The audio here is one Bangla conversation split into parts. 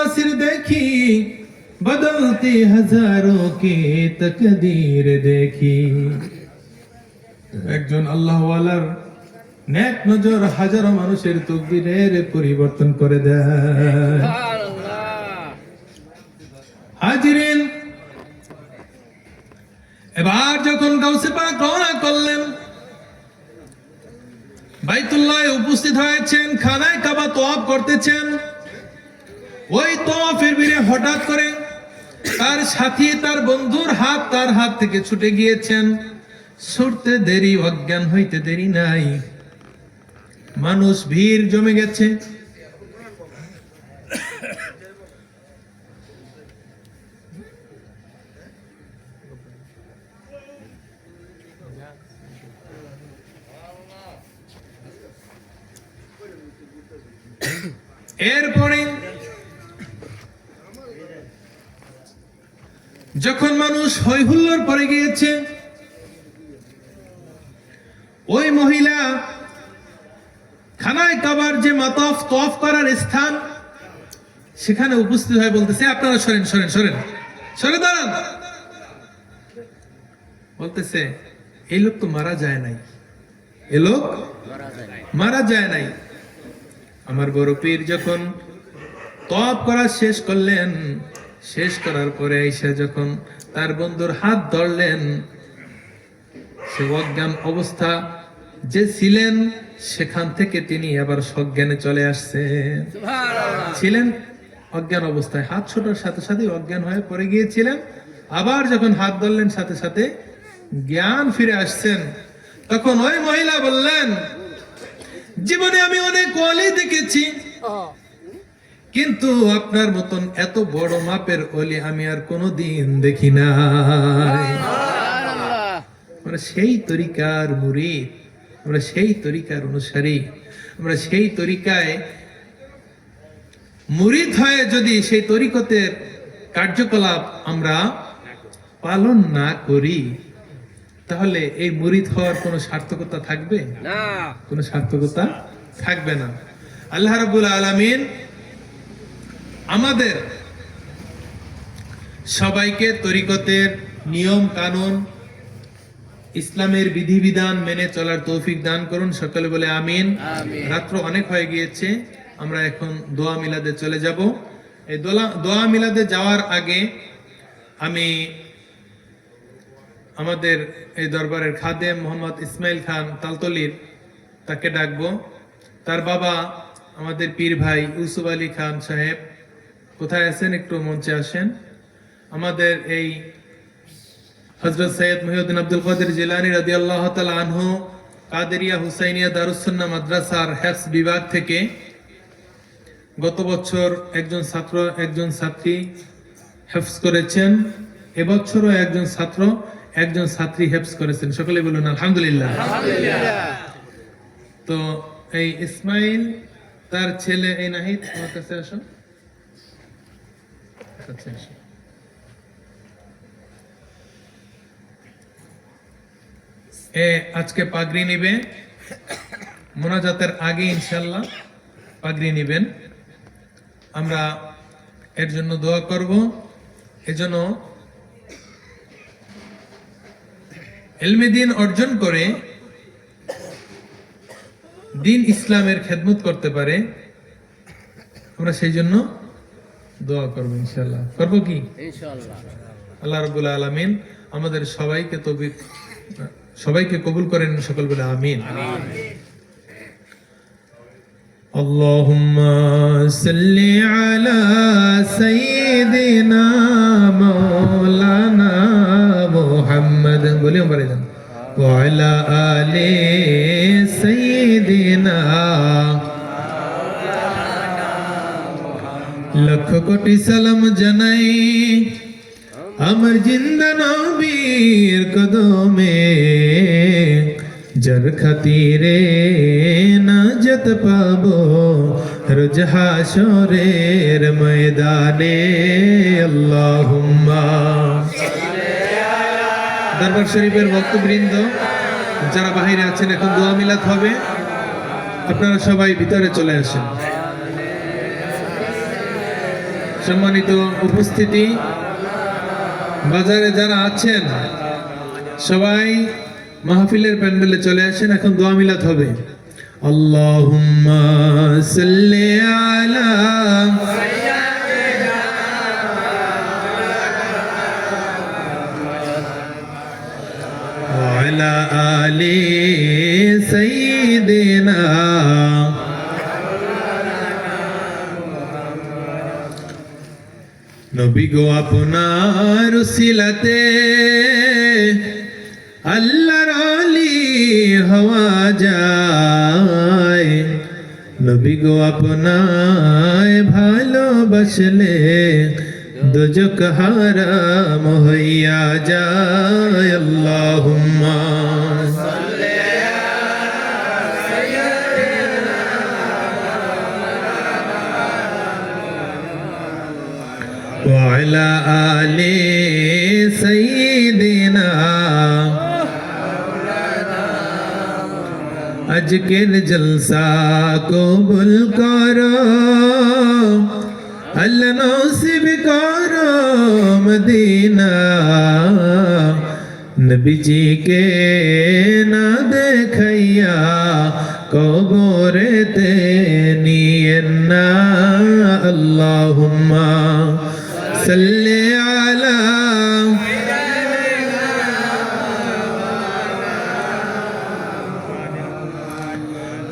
नासिर देखी बदलती हजारों की तकदीर देखी একজন আল্লাহওয়ালার নেক নজর হাজারো মানুষের তকদিরের পরিবর্তন করে দেয় হাজিরিন এবার যখন গাউসে পাক রওনা করলেন বাইতুল্লাহ উপস্থিত হয়েছেন খানায় কাবা তোয়াব করতেছেন ওই তোয়াফের ভিড়ে হঠাৎ করে তার সাথী, তার বন্ধুর হাত তার হাত থেকে ছুটে গিয়েছেন। ছুটতে দেরি, অজ্ঞান হইতে দেরি নাই। মানুষ, ভিড় জমে গেছে। এরপরে যখন মানুষ হৈ হুল্লোড় পড়ে গিয়েছে, ওই মহিলা খানায় কাবার যে মাতফ তফ করার স্থান, সেখানে উপস্থিত হয়ে বলতেছে, আপনারা সরেন সরেন সরেন, সরে দাঁড়ান। বলতেছে, এই লোক তো মারা যায় নাই। এ লোক মারা যায় নাই। আমার বড় পীর যখন তপ করা শেষ করলেন শেষ করার পরে এসে যখন তার বন্ধুর হাত ধরলেন সে অজ্ঞান অবস্থা যে ছিলেন সেখান থেকে তিনি আবার সজ্ঞানে চলে আসছেন। ছিলেন অজ্ঞান অবস্থায়। হাত ছোটার সাথে সাথে অজ্ঞান হয়ে পড়ে গিয়েছিলেন। আবার যখন হাত ধরলেন সাথে সাথে জ্ঞান ফিরে আসছেন। তখন ওই মহিলা বললেন জীবনে আমি অনেক অলি দেখেছি। কিন্তু আপনার মতন এত বড় মাপের অলি আমি আর কোনোদিন দেখি নাই। আমরা সেই তরিকার মুরিদ আমরা সেই তরিকার অনুসারী আমরা সেই তরিকায় মুরিদ হয়ে যদি সেই তরিকতের কার্যকলাপ আমরা পালন না করি তাহলে এই মুরিদ হওয়ার কোনো সার্থকতা থাকবে? না। কোনো সার্থকতা থাকবে না। আল্লাহ রাব্বুল আলামিন আমাদের সবাইকে তরিকতের নিয়ম কানুন ইসলামের বিধিবিধান মেনে চলার তৌফিক দান করুন। সকলে বলে আমিন। রাত্র অনেক হয়ে গিয়েছে আমরা এখন দোয়া মিলাদে চলে যাব। এই দোয়া মিলাদে যাওয়ার আগে আমি আমাদের এই দরবারের খাদেম মোহাম্মদ ইসমাইল খান তালতলির তাকে ডাকবো। তার বাবা আমাদের পীর ভাই ইউসুফ আলী খান সাহেব। কোথায় আছেন? একটু মঞ্চে আসেন। আমাদের এই হজরত সৈয়দ মহিউদ্দিন আব্দুল কাদের জিলানি রাদি আল্লাহ আনহু কাদেরিয়া হুসাইনিয়া দারুসুন্না মাদ্রাসার হ্যাফস বিভাগ থেকে গত বছর একজন ছাত্র একজন ছাত্রী হেফস করেছেন। এবছরও একজন ছাত্র একজন ছাত্রী হেফস করেছেন। সকলে বলুন আলহামদুলিল্লাহ। তো এই ইসমাইল তার ছেলে এই নাহিদ আমার কাছে আসো আসো। এ, আজকে পাগড়ি নিবে মোনাজাতের আগে ইনশাল্লাহ পাগড়ি নিবেন। আমরা এর জন্য দোয়া করব। এজন্য এলমে দিন অর্জন করে দিন ইসলামের খেদমত করতে পারে। আমরা সেই জন্য দোয়া করবো ইনশাল্লাহ করবো কি আল্লাহ রবুল আলমিন আমাদের সবাইকে তবে সবাইকে কবুল করেন সকল বলে আমিন اللهم صل على سيدنا مولانا محمد বলিও পারে যান وعلى آل سيدنا লক্ষ কোটি সালাম জানাই। আমার জিন্দা নবীর কদমে যার খাতিরে নাজত পাবো রোজ হাসরের ময়দানে। আল্লাহুম্মা। দরবার শরীফের ভক্তবৃন্দ যারা বাহিরে আছেন, এখন দোয়া মিলাত হবে। আপনারা সবাই ভিতরে চলে আসেন। সম্মানিত উপস্থিতি বাজারে যারা আছেন সবাই মাহফিলের প্যান্ডেলে চলে আসেন এখন দোয়া মিলাত হবে আল্লাহুম্মা সাল্লি আলা وعلى آل سيدنا নবী গো আপনার সিলাতে আল্লাহর আলি হওয়া যায়। নবী গো আপনায় ভালোবাসলে দুজক হারাম হইয়া যায়। আল্লাহুম্মা وعلى آل سيدنا আজকের জলসা কবুল করো আল্লাহ নসিব করো মদিনা নবীজিকে না দেখাইয়া কবরেতে নিয়ে না আল্লাহুম্মা صل على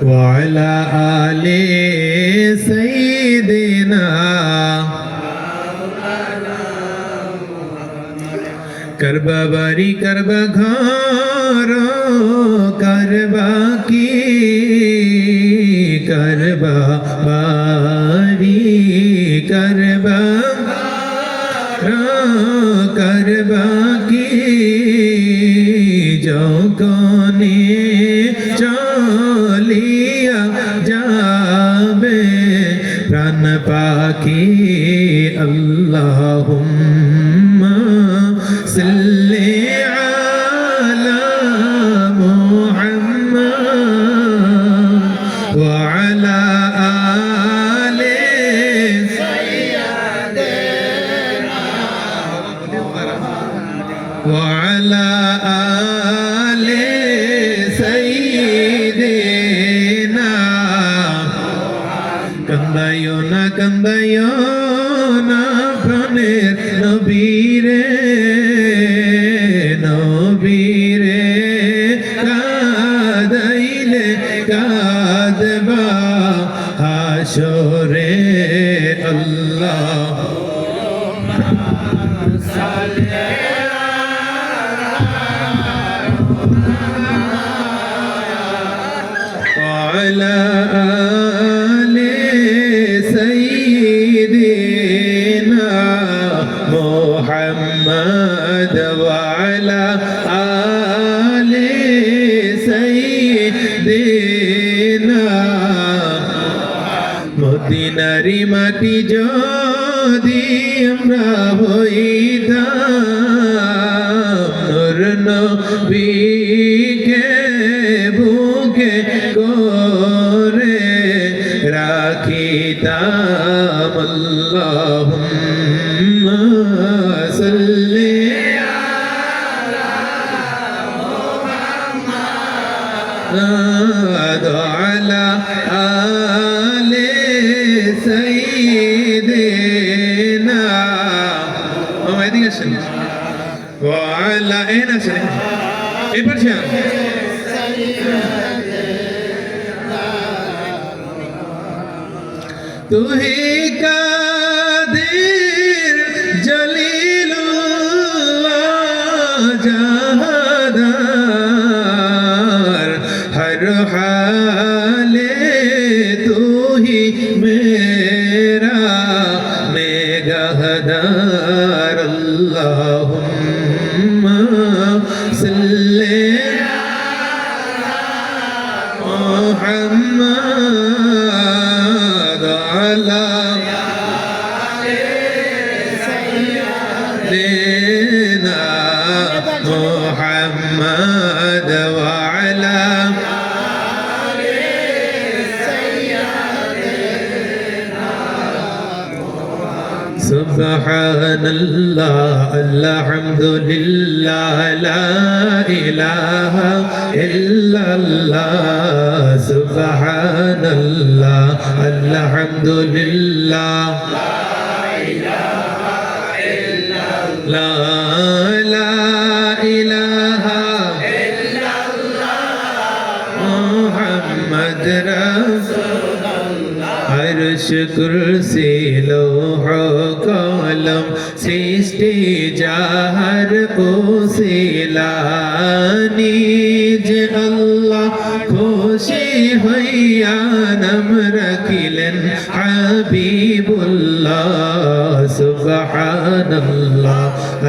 وعلى آل سيدنا کربا باری کربا گھاروں کربا کی کربا কান্দায়ো না কান্দায়ো না প্রাণের নবীরে। মাটি যদি আমরা হইতাম তুহি মেরা الحمد لله لا إله إلا الله سبحان الله الحمد لله لا إله إلا الله لا إله إلا الله محمد رسول الله عرش كرسي لو ওসিলানি যে আল্লাহ খুশি হইয়া নাম রাখিলেন হাবিবুল্লাহ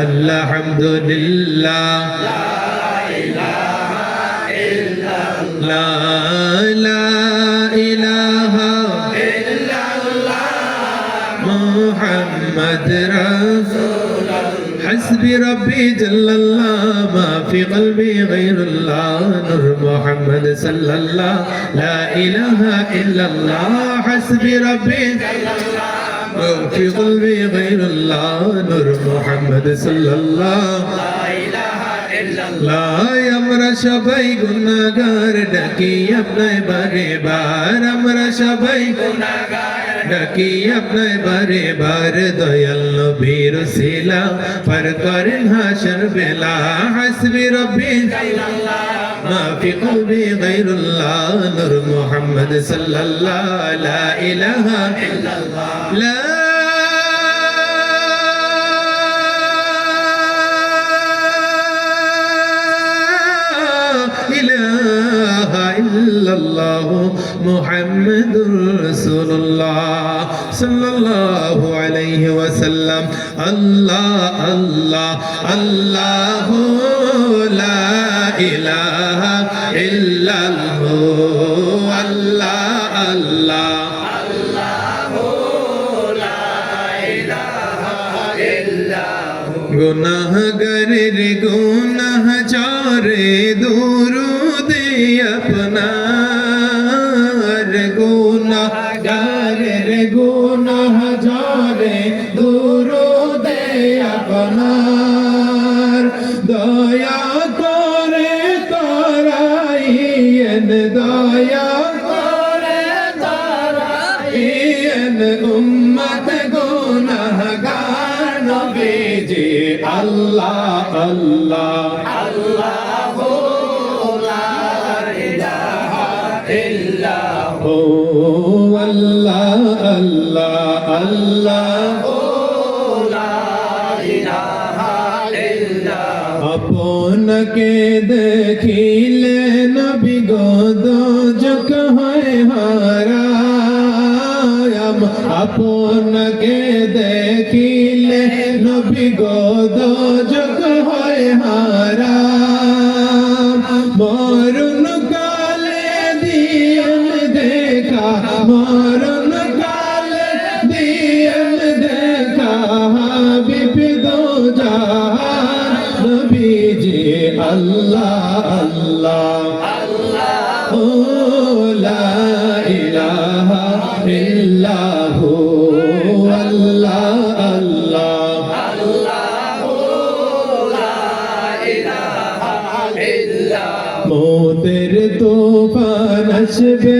আলহামদুলিল্লাহ حسبي ربي جل الله ما في قلبي غير الله نور محمد صلى الله لا إله إلا الله حسبي ربي جل الله ما في قلبي غير الله نور محمد صلى الله লাই আমরা সবাই গুনাগার ডাকি আপনায় বারে বার আমরা সবাই ডাকি আপনার বারে বার, দয়াল নবীর শিলা পার করেন হাসর বেলা। হাসবি রব্বি, মাফি কুবি গাইরুল্লাহ নূর মুহাম্মদ সাল্লাল্লাহ লা ইলাহা ইল্লাল্লাহ। লা মুহাম্মদুর রাসূলুল্লাহ সাল্লাল্লাহু আলাইহি ওয়াসাল্লাম। আল্লাহ আল্লাহ, আল্লাহু লা ইলাহা ইল্লাল্লাহু। আল্লাহ আল্লাহ। গুনাহ গরের গুনাহ চারে দূর আপনাকে দেখিলে আসবে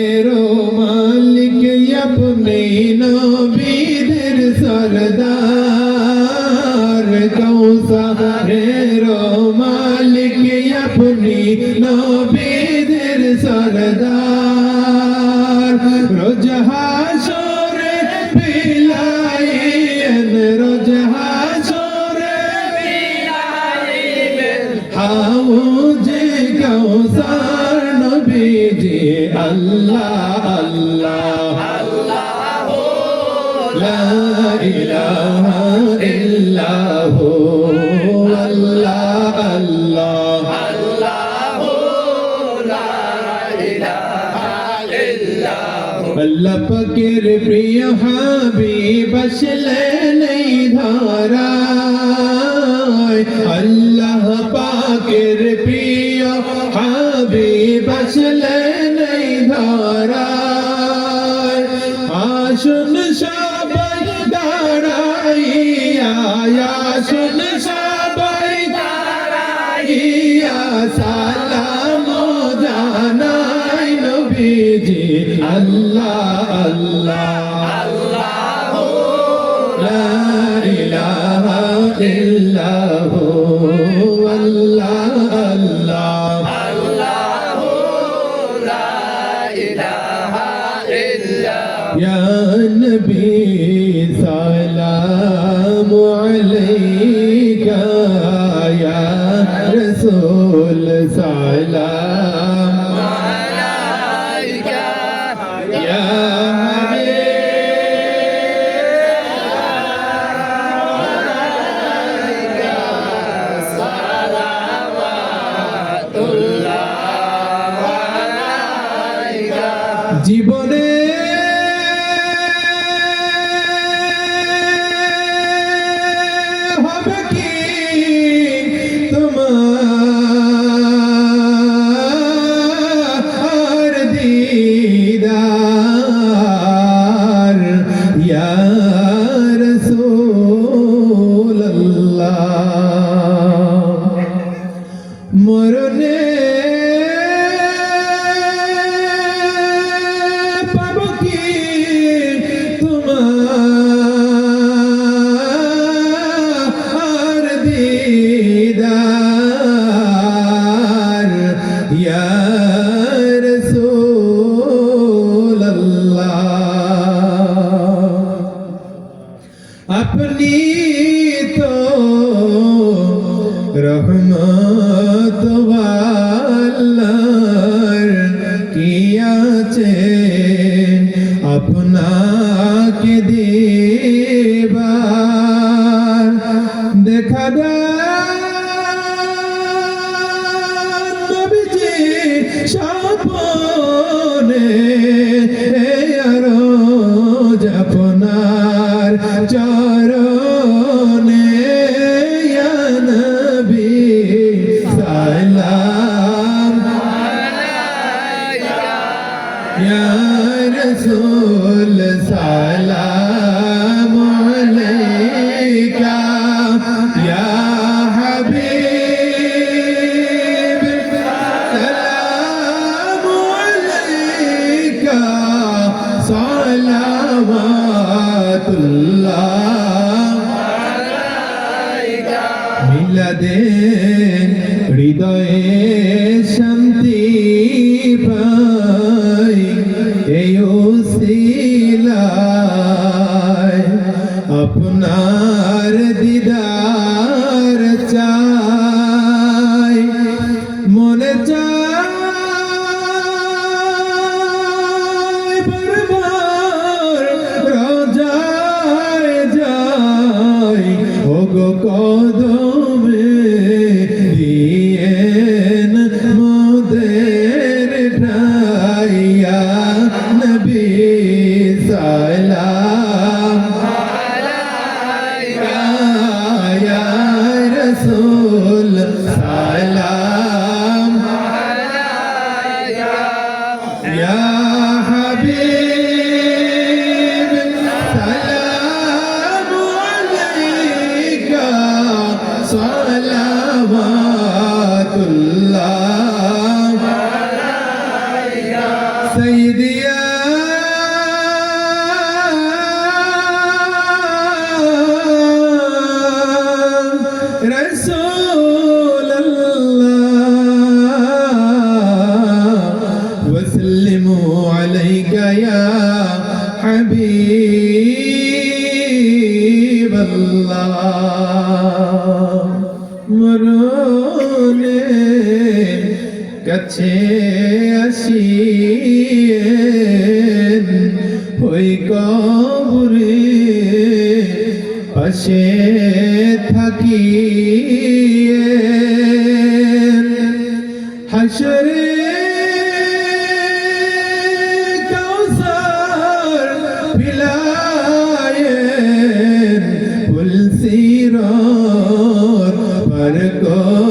আল্লাহ আল্লাহ লা ইলাহা ইল্লাহ আল্লাহ আল্লাহ আল্লাহ পাকের প্রিয় হাবিব আসলে নেই ধারায় আল্লাহ সরার আসুন সবাই দাঁড়াইয়া আসুন সবাই দাঁড়াইয়া সালাম জানাই নবীজি, আল্লাহ আল্লাহ আল্লাহ ইলাহা ইল্লাহু। عليك يا رسول سلام যারা पर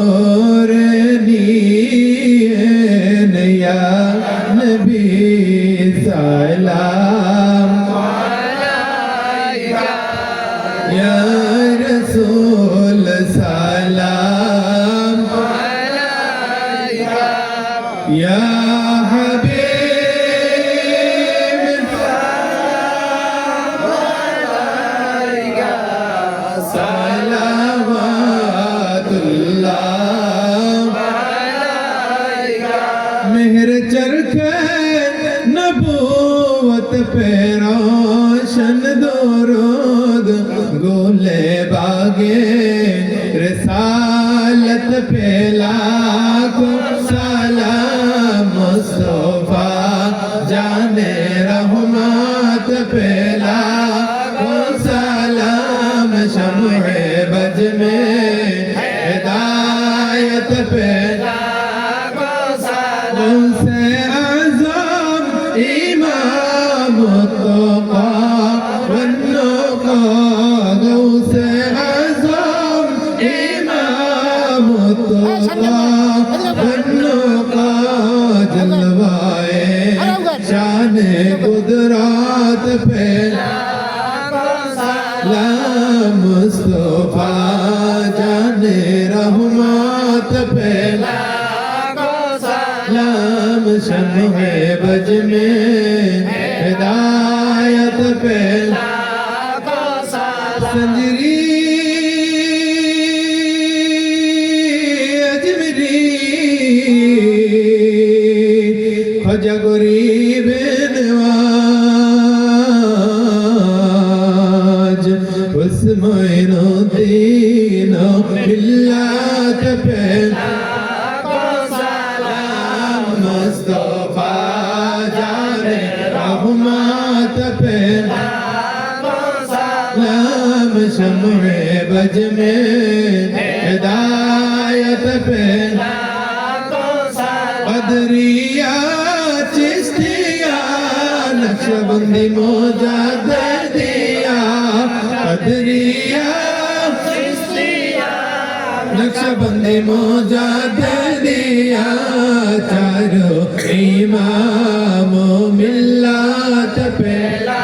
رحمت پہ ফজা গরিব দেওয়াজ। উসমান দিন মিল্লাত পে সালাম মুস্তাফা জানে রহমত পে সালাম শমে বজমে बदरिया नक्शबंदी मोजा दे दिया चारो इमामो मिल्लत पे ला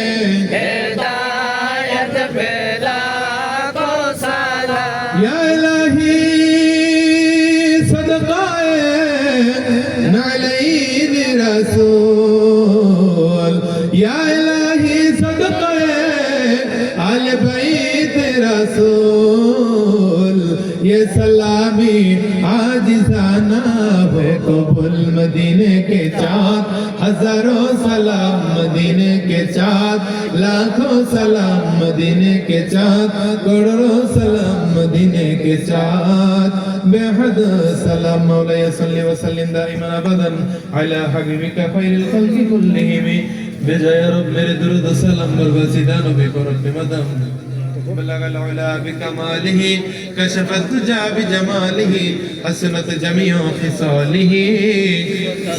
सलामी आजिजाना हो कबुल मदीने के चाँद हजारों सलाम मदीने के चाँद लाखों सलाम मदीने के चाँद करोड़ों सलाम मदीने के चाँद बेहद सलाम मौलाया सल्ली वसल्लिम दाइमन अबदन अला हबीबिका खैरिल खल्की कुल्लिहिम बेजाय रब मेरे दुरूद सलाम बरबासिदा नबी को रब मदम بلغ العلا بكماله كشف الدجى بجماله حسنت جميع خصاله.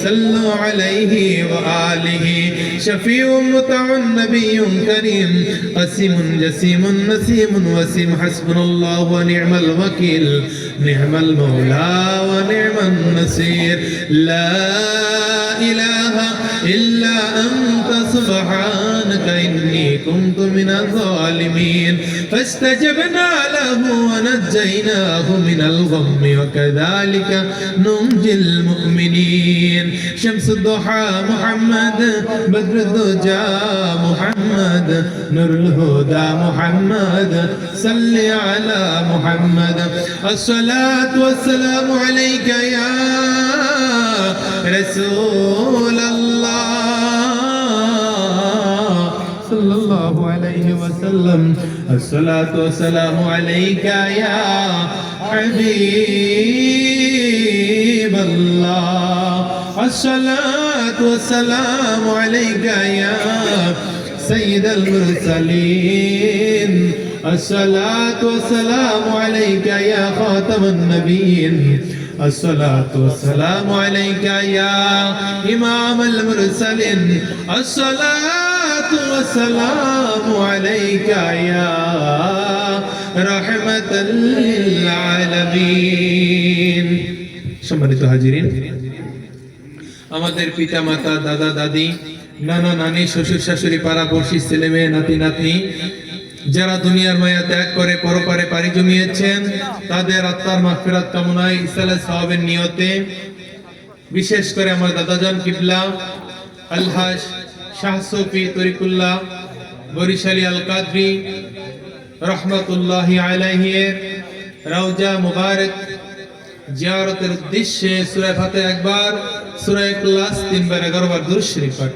صلوا عليه وآله شفيع مطع نبي كريم قسيم جسيم نسيم وسيم حسبنا الله ونعم الوكيل. نعم المولى ونعم النصير. لا إله إلا أنت سبحانك كنت من الظالمين فاستجبنا له ونجيناه من الغم وكذلك ننجي المؤمنين. شمس الضحى محمد بدر الدجى محمد نور الهدى محمد صل على محمد. الصلاة والسلام عليك يا رسول الله وسلم. الصلاة والسلام عليك يا حبيب الله. الصلاة والسلام عليك يا سيد المرسلين. الصلاة والسلام عليك يا خاتم النبيين. الصلاة والسلام عليك يا إمام المرسلين. الصلاة والسلام عليك يا رحمة للعالمين সম্মানিত হাজিরিন আমাদের পিতা মাতা দাদা দাদি নানা নানি শ্বশুর শাশুড়ি পাড়া পড়শি ছেলে মেয়ে নাতি নাতনি যারা দুনিয়ার মায়া ত্যাগ করে পরপারে পাড়ি জমিয়েছেন তাদের আত্মার মাগফিরাত কামনায় ইসালে সাহাবের নিয়তে বিশেষ করে আমার দাদাজান কিবলা আলহাস শাহ সফি তরিকুল্লাহ বরিশালী আল কাদরি রহমতুল্লাহ আলাইহির রওজা মুবারক জিয়ারতের উদ্দেশ্যে সুরায় ফাতে একবার, সুরায় ইখলাস তিনবার 11 বার দুরূদ শরীফ পাঠ।